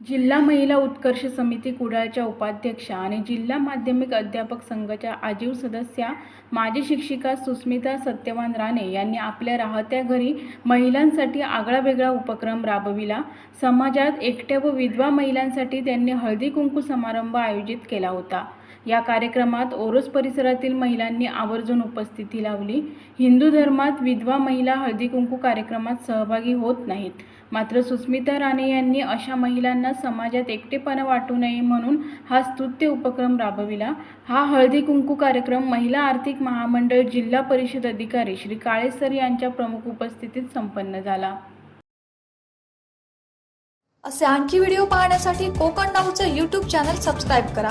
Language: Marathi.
जिल्हा महिला उत्कर्ष समिती कुडाळच्या उपाध्यक्षा आणि जिल्हा माध्यमिक अध्यापक संघाच्या आजीव सदस्या माजी शिक्षिका सुस्मिता सत्यवान राणे यांनी आपल्या राहत्या घरी महिलांसाठी आगळावेगळा उपक्रम राबविला. समाजात एकट्या व विधवा महिलांसाठी त्यांनी हळदी कुंकू समारंभ आयोजित केला होता. या कार्यक्रमात ओरोस परिसरातील महिलांनी आवर्जून उपस्थिती लावली. हिंदू धर्मात विधवा महिला हळदी कुंकू कार्यक्रमात सहभागी होत नाहीत. मात्र सुस्मिता राणे यांनी अशा महिलांना समाजात एकटेपणा वाटू नये म्हणून हा स्तुत्य उपक्रम राबविला. हा हळदी कुंकू कार्यक्रम महिला आर्थिक महामंडळ जिल्हा परिषद अधिकारी श्री काळेसर यांच्या प्रमुख उपस्थितीत संपन्न झाला. असे आणखी व्हिडिओ पाहण्यासाठी कोकण नाऊचं यूट्यूब चॅनल सबस्क्राईब करा.